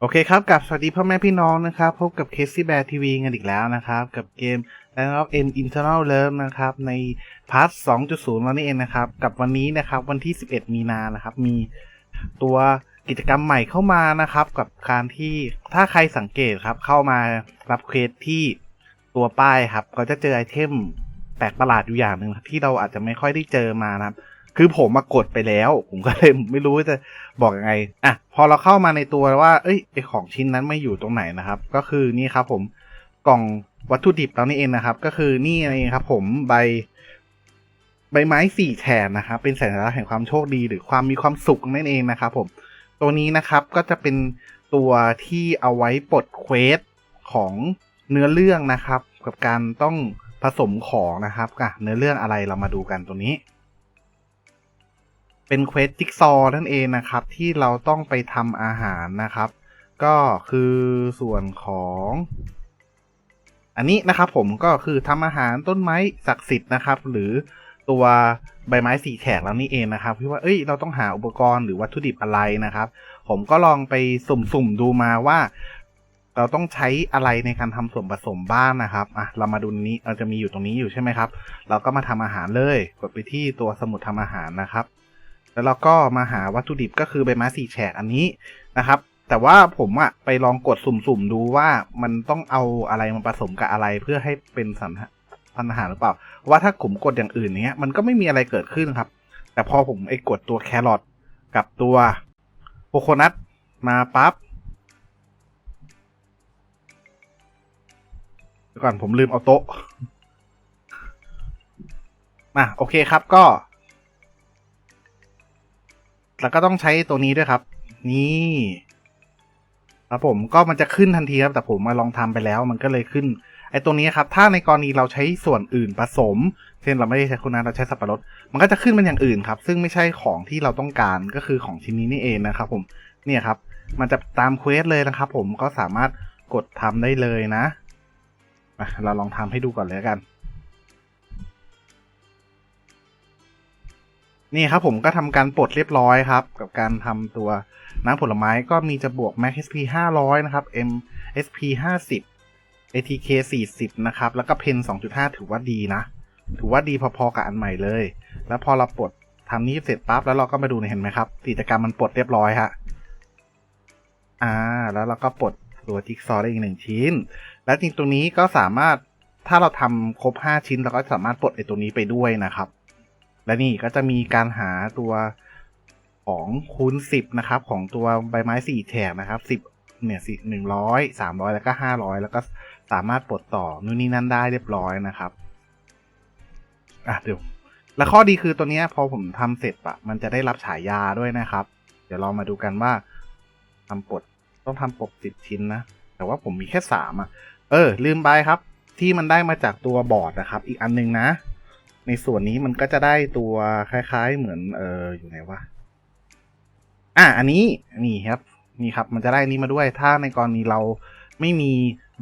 โอเคครับกับสวัสดีพ่อแม่พี่น้องนะครับ พบกับเคสซี่แบร์ทีวีกันอีกแล้วนะครับ กับเกม Land of N Internal Love นะครับ ในพาร์ท 2.0แล้วนี่เองนะครับ กับวันนี้นะครับ วันที่ 11 มีนานะครับ มีตัวกิจกรรมใหม่เข้ามานะครับ กับการที่ถ้าใครสังเกตครับ เข้ามารับเควสที่ตัวป้ายครับ ก็จะเจอไอเทมแปลกประหลาดอยู่อย่างหนึ่งที่เราอาจจะไม่ค่อยได้เจอมานะครับ คือผมมากดไปแล้ว ผมก็เลยไม่รู้จะบอกยังไงอะพอเราเข้ามาในตัวว่าเอ้ยไอของชิ้นนั้นไม่อยู่ตรงไหนนะครับ ก็คือนี่ครับผมกล่องวัตถุดิบเรานี่เองนะครับ ก็คือนี่เองครับ ผมใบใบไม้สี่แฉกนะครับ เป็นสัญลักษณ์แห่งความโชคดีหรือความมีความสุขนั่นเองนะครับ ผม ตัวนี้นะครับก็จะเป็นตัวที่เอาไว้ปลดเควสของเนื้อเรื่องนะครับ กับการต้องผสมของนะครับอะเนื้อเรื่องอะไรเรามาดูกันตัวนี้ เป็นเควสจิ๊กซอว์นั่นเองนะครับ ที่เราต้องไปทำอาหารนะครับ ก็คือส่วนของ อันนี้นะครับผมก็คือทำอาหารต้นไม้ศักดิ์สิทธิ์นะครับ หรือตัวใบไม้สีแฉกแล้วนี่เองนะครับที่ว่าเอ้ยเราต้องหาอุปกรณ์หรือวัตถุดิบอะไรนะครับ ผมก็ลองไปสุ่มๆดูมาว่า เราต้องใช้อะไรในการทำส่วนผสมบ้างนะครับอะเรามาดูนี้เราจะมีอยู่ตรงนี้อยู่ใช่ไหมครับ เราก็มาทำอาหารเลย กดไปที่ตัวสมุดทำอาหารนะครับ แล้วเราก็มาหาวัตถุดิบก็คือใบไม้สีแฉกอันนี้นะครับ แต่ว่าผมอะไปลองกดสุ่มๆดูว่ามันต้องเอาอะไรมาผสมกับอะไรเพื่อให้เป็นสันพันอาหารหรือเปล่า ว่าถ้าผมกดอย่างอื่นเนี้ยมันก็ไม่มีอะไรเกิดขึ้นครับ แต่พอผมไอ้กดตัวแครอทกับตัวโคโคนัทมาปั๊บก่อนผมลืมเอาโต๊ะอะโอเคครับก็ แล้วก็ต้องใช้ตัวนี้ด้วยครับ นี่ครับผมก็มันจะขึ้นทันทีครับ แต่ผมมาลองทำไปแล้ว มันก็เลยขึ้นไอ้ตัวนี้ครับ ถ้าในกรณีเราใช้ส่วนอื่นผสม เช่นเราไม่ได้ใช้คุณนาเราใช้สับปะรด มันก็จะขึ้นเป็นอย่างอื่นครับ ซึ่งไม่ใช่ของที่เราต้องการก็คือของชิ้นนี้นี่เองนะครับ ผมเนี่ยครับ มันจะตามเควสเลยนะครับ ผมก็สามารถกดทำได้เลยนะมาเราลองทำให้ดูก่อนเลยกัน นี่ครับผมก็ทำการปลดเรียบร้อยครับ กับการทำตัวน้ำผลไม้ก็มีจะบวก Max SP 500 นะครับ M SP 50 ATK 40 นะครับ แล้วก็เพน2.5 ถือว่าดีนะ ถือว่าดีพอๆกับอันใหม่เลย แล้วพอเราปลดทำนี้เสร็จปั๊บแล้วเราก็มาดูเห็นไหมครับกิจกรรมมันปลดเรียบร้อยฮะอ่า แล้วเราก็ปลดตัวจิ๊กซอว์ได้อีกหนึ่งชิ้น แล้วจริงตรงนี้ก็สามารถถ้าเราทำครบ 5 ชิ้นเราก็สามารถปลดไอตัวนี้ไปด้วยนะครับ และนี่ก็จะมีการหาตัวของคูณสิบนะครับ ของตัวใบไม้สี่แฉกนะครับสิบเนี่ยสิหนึ่งร้อยสามร้อยแล้วก็ห้าร้อยแล้วก็สามารถปลดต่อนู่นนี่นั่นได้เรียบร้อยนะครับอะเดี๋ยวแล้วข้อดีคือตัวนี้พอผมทำเสร็จอะมันจะได้รับฉายาด้วยนะครับ เดี๋ยวเรามาดูกันว่าทำปลดต้องทำปลดสิบชิ้นนะ แต่ว่าผมมีแค่สามอะเออ ลืมไปครับ ที่มันได้มาจากตัวบอร์ดนะครับ อีกอันนึงนะ ในส่วนนี้มันก็จะได้ตัวคล้าย ๆ เหมือนเอออยู่ไหนวะอะอันนี้นี่ครับนี่ครับ มันจะได้นนี้มาด้วย ถ้าในกรณีเราไม่มี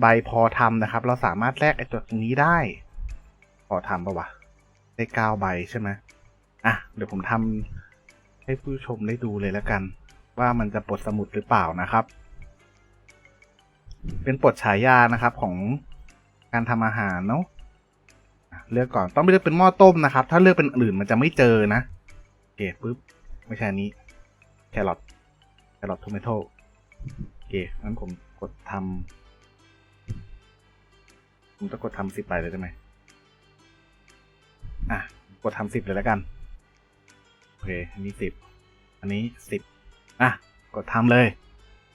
ใบพอทำนะครับ เราสามารถแลกไอ้ตัวตรงนี้ได้ พอทำปะวะได้เก้าใบใช่ไหมอะเดี๋ยวผมทำให้ผู้ชมได้ดูเลยแล้วกัน ว่ามันจะปลดสมุดหรือเปล่านะครับ เป็นปลดฉายานะครับของการทำอาหารเนาะ เลือกก่อนต้องไม่เลือกเป็นหม้อต้มนะครับ ถ้าเลือกเป็นอื่นมันจะไม่เจอนะโอเคปุ๊บไม่ใช่อันนี้แครอทแครอทโทเมโต้โอเคงั้นผมกดทำผมจะกดทำสิบไปเลยได้ไหมอะกดทำสิบเลยแล้วกันโอเคอันนี้สิบอันนี้สิบอะกดทำเลย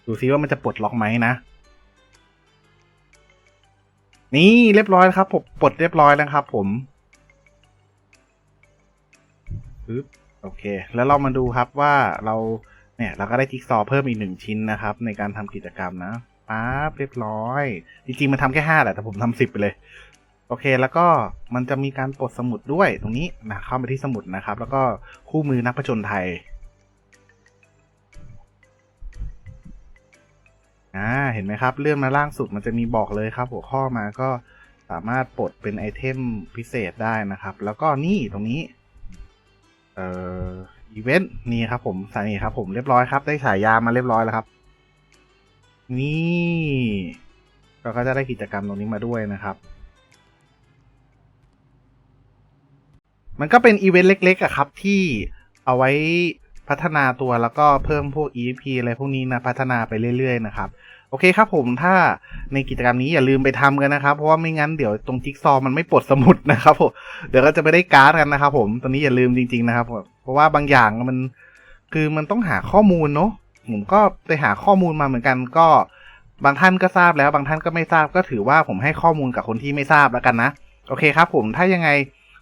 ดูซิว่ามันจะปลดล็อกไหมนะ นี่เรียบร้อยแล้วครับผมปลดเรียบร้อยแล้วครับผมปึ๊บโอเค แล้วเรามาดูครับว่าเราเนี่ยเราก็ได้จิ๊กซอว์เพิ่มอีกหนึ่งชิ้นนะครับ ในการทำกิจกรรมนะปั๊บเรียบร้อย จริงๆ มันทำแค่ห้าแหละแต่ผมทำสิบไปเลย โอเคแล้วก็มันจะมีการปลดสมุดด้วยตรงนี้นะเข้าไปที่สมุดนะครับ แล้วก็คู่มือนักผจญไทย อ่าเห็นไหมครับ เลื่อนมาล่างสุดมันจะมีบอกเลยครับ หัวข้อมาก็สามารถปลดเป็นไอเทมพิเศษได้นะครับ แล้วก็นี่ตรงนี้ เอ่ออีเวนต์นี่ครับผมสายนี่ครับ ผมเรียบร้อยครับ ได้ฉายามาเรียบร้อยแล้วครับ นี่เราก็จะได้กิจกรรมตรงนี้มาด้วยนะครับ มันก็เป็นอีเวนต์เล็กๆอะครับ ที่เอาไว้ พัฒนาตัวแล้วก็เพิ่มพวก EP อะไรพวกนี้นะพัฒนาไปเรื่อยๆนะครับโอเคครับผมถ้าในกิจกรรมนี้อย่าลืมไปทำกันนะครับ เพราะว่าไม่งั้นเดี๋ยวตรงจิ๊กซอมันไม่ปลดสมุดนะครับผมเดี๋ยวก็จะไม่ได้การ์ดกันนะครับผมตอนนี้อย่าลืมจริง ๆนะครับผมเพราะว่าบางอย่างมันคือมันต้องหาข้อมูลเนาะผมก็ไปหาข้อมูลมาเหมือนกันก็บางท่านก็ทราบแล้วบางท่านก็ไม่ทราบก็ถือว่าผมให้ข้อมูลกับคนที่ไม่ทราบแล้วกันนะ โอเคครับผมถ้ายังไง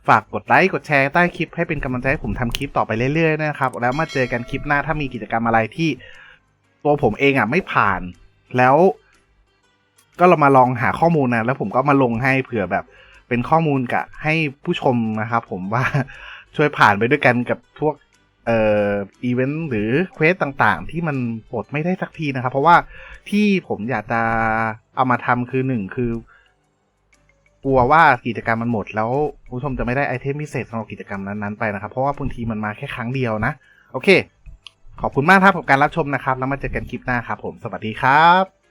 ฝากกดไลค์กดแชร์ใต้คลิปให้เป็นกำลังใจให้ผมทำคลิปต่อไปเรื่อยๆนะครับ แล้วมาเจอกันคลิปหน้าถ้ามีกิจกรรมอะไรที่ตัวผมเองอะไม่ผ่าน แล้วก็เรามาลองหาข้อมูลนะ แล้วผมก็มาลงให้เผื่อแบบเป็นข้อมูลกับให้ผู้ชมนะครับผมว่าช่วยผ่านไปด้วยกันกับพวกเอ่ออีเวนต์หรือเควสต่างๆ ที่มันปลดไม่ได้สักทีนะครับ เพราะว่าที่ผมอยากจะเอามาทำคือหนึ่งคือ กลัวว่ากิจกรรมมันหมด แล้วผู้ชมจะไม่ได้ไอเทมพิเศษสำหรับกิจกรรมนั้นๆไปนะครับ เพราะว่าบางทีมันมาแค่ครั้งเดียวนะ โอเค ขอบคุณมากครับกับการรับชมนะครับ แล้วมาเจอกันคลิปหน้าครับผม สวัสดีครับ